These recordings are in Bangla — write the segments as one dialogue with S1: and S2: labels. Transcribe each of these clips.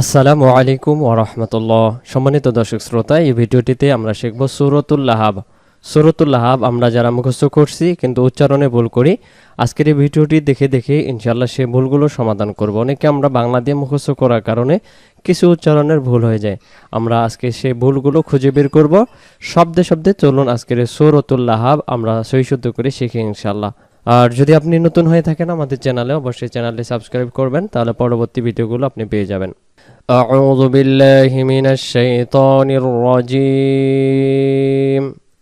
S1: আসসালামু আলাইকুম ওরহমতুল্লাহ সম্মানিত দর্শক শ্রোতা, এই ভিডিওটিতে আমরা শিখব সুরতুল লাহাব। সুরতুল লাহাব আমরা যারা মুখস্থ করছি কিন্তু উচ্চারণে ভুল করি, আজকের এই ভিডিওটি দেখে দেখে ইনশাল্লাহ সে ভুলগুলো সমাধান করব। অনেকে আমরা বাংলা দিয়ে মুখস্থ করার কারণে কিছু উচ্চারণের ভুল হয়ে যায়। আমরা আজকে সেই ভুলগুলো খুঁজে বের করব। শব্দে শব্দে চলুন আজকের এই সুরতুল লাহাব আমরা সই করে শিখি ইনশাল্লাহ আর যদি আপনি নতুন হয়ে থাকেন আমাদের চ্যানেলে অবশ্যই চ্যানেলটি সাবস্ক্রাইব করবেন তাহলে পরবর্তী ভিডিওগুলো আপনি পেয়ে যাবেন أعوذ بالله من الشيطان الرجيم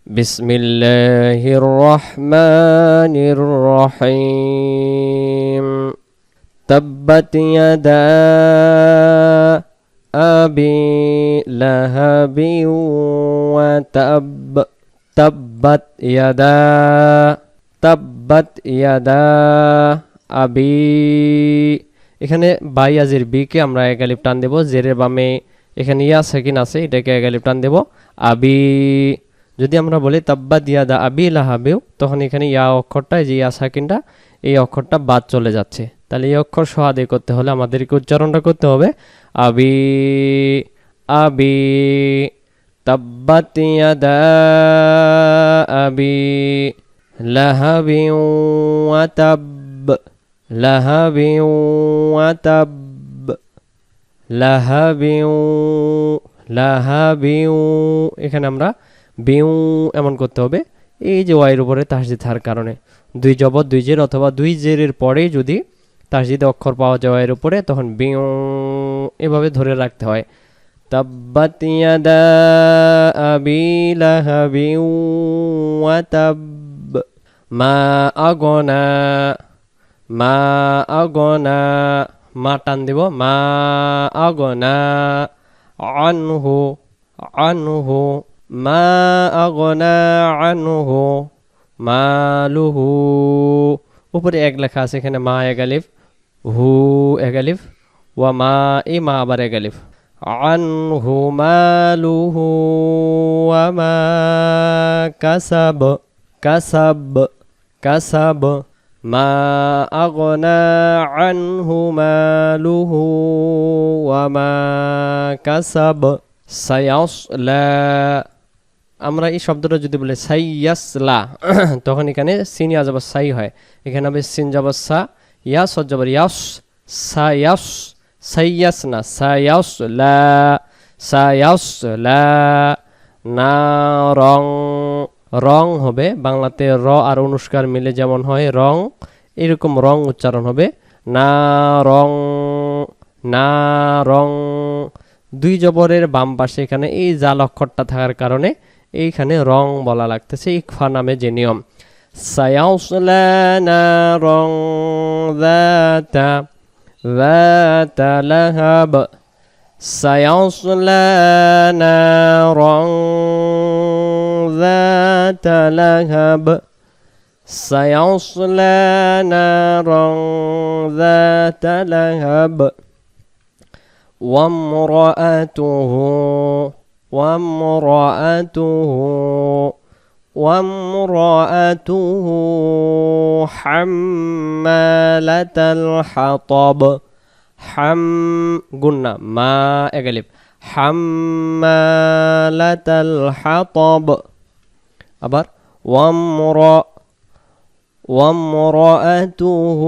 S1: بسم الله الرحمن الرحيم تبت يدا أبي لهب وتب تبت يدا তাব্বাত ইয়াদা আবি। এখানে বাই আজির বিকে আমরা একালিপ টান দেবো, জেরের বামে এখানে ইয়া, সেকিন আছে, এটাকে একালিপ টান দেবো, আবি। যদি আমরা বলি তাব্বাত ইয়াদা আবি লাহাবিউ তখন এখানে ইয়া অক্ষরটা যে ইয়া, সাকিনটা, এই অক্ষরটা বাদ চলে যাচ্ছে। তাহলে এই অক্ষর সহাদে করতে হলে আমাদেরকে উচ্চারণটা করতে হবে, আবি আবি। তাব্বাত ইয়াদা আবি। লাহাবি ওয়া তাব্ব لهب وتب لهب لهب এখানে আমরা বিউ এমন করতে হবে এই যে ওয়াইয়ের উপরে তাসজিদ থাকার কারণে দুই জবর দুই জের অথবা দুই জেরের পরে যদি তাসজিদ অক্ষর পাওয়া যায় ওয়াইয়ের উপরে তখন বিউ এভাবে ধরে রাখতে হয় তাব্বাত ইয়াদা আবি লাহাবি ওয়া তাব মা আগনা মা আগনা, মা টান দিব, মা আগনা, আনহু আনহু, মা আগনা, আনহু মালুহু উপরে এক লেখা আছে, এখানে মা এগালিফ হু এগালিফ ওয়া মা এই মা আবার এগালিফ আনহু মালুহু ওয়া মা কাসাব কাসাব। কাসাব ما أغنى عنه ماله وما كسب سيصلى আমরা এই শব্দটা যদি বলি সাইয়াসলা তখন এখানে সিন ইয়া যাবার সাই হয় এখানে হবে সিন যাবার সা ইয়াস যাবার ইয়াস সায়াস সাইয়াস না সায়াস লা সায়াস লা না রং রং হবে, বাংলাতে র আর অনুষ্কার মিলে যেমন হয় রং, এরকম রং উচ্চারণ হবে। না রং না রং, দুই জবরের বাম পাশে এখানে এই যা লক্ষরটা থাকার কারণে এইখানে রং বলা লাগতেছে, ইকফা নামে যে নিয়ম। রং লাহাব। সায়াউসলানা রং لهب. سيصلى نارا ذات لهب. وامرأته وامرأته وامرأته حمالة الحطب. حم قلنا ما أقلب. حمالة الحطب. আবার ওয়ামর وامرأته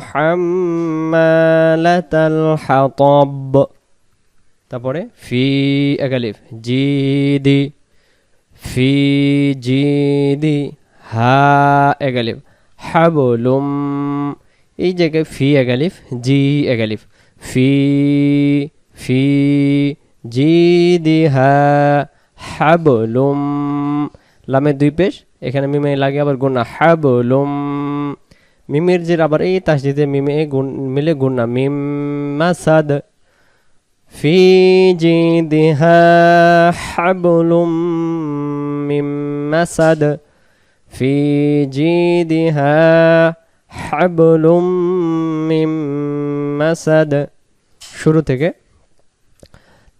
S1: حمالة الحطب তারপরে ফি এগালিফ জিদি ফি জিদি হা এগালিফ হাবলুম এই জায়গায় ফি এগালিফ জি এগালিফ ফি ফি জি দি হা হাবলুম লামের দুই পেশ, এখানে মিমে লাগে আবার গুণা হাবলুম। মিমের যে আবার এই তাস তাসজিদে মিমে গুণ, মিলে গুণা মিম মাসাদ ফি জি দি হা হাবলুম মিম মাসাদ ফি হাবলুম মিম মাসাদ। শুরু থেকে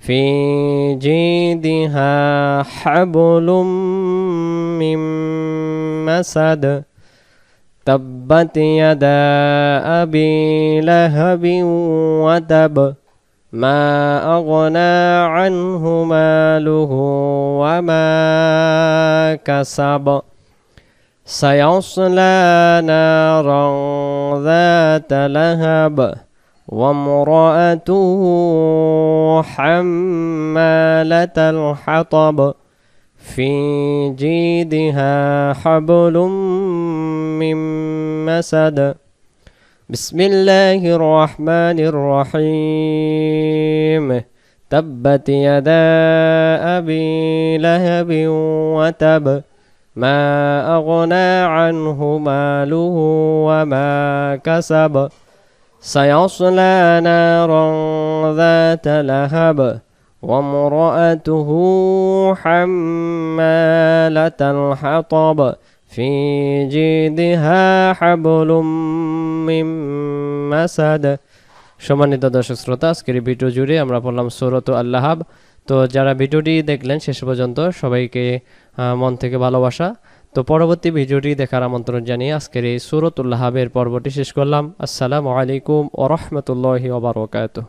S1: في جيدها حبل من مسد تبت يدا أبي لهب وتب. ما أغنى عنه ماله وما كسب. سيصلى نارا ذات لهب. وامرأته حمالة الحطب. في جيدها حبل من مسد. بسم الله الرحمن الرحيم. تبت يدا أبي لهب وتب. ما أغنى عنه ماله وما كسب. سيصلى نارا ذات لهب وامرأته حمالة الحطب في جيدها حبل من مسد সম্মানিত দর্শক শ্রোতা আজকের এই ভিডিও জুড়ে আমরা পড়লাম সৌরত আল্লাহাব তো যারা ভিডিওটি দেখলেন শেষ পর্যন্ত সবাইকে আহ, মন থেকে ভালোবাসা তো পরবর্তী ভিডিওটি দেখার আমন্ত্রণ জানিয়ে আজকের এই সুরতুল্লাহাবের পর্বটি শেষ করলাম। আসসালামু আলাইকুম ও রহমতুল্লাহি ওবরাকাতুহ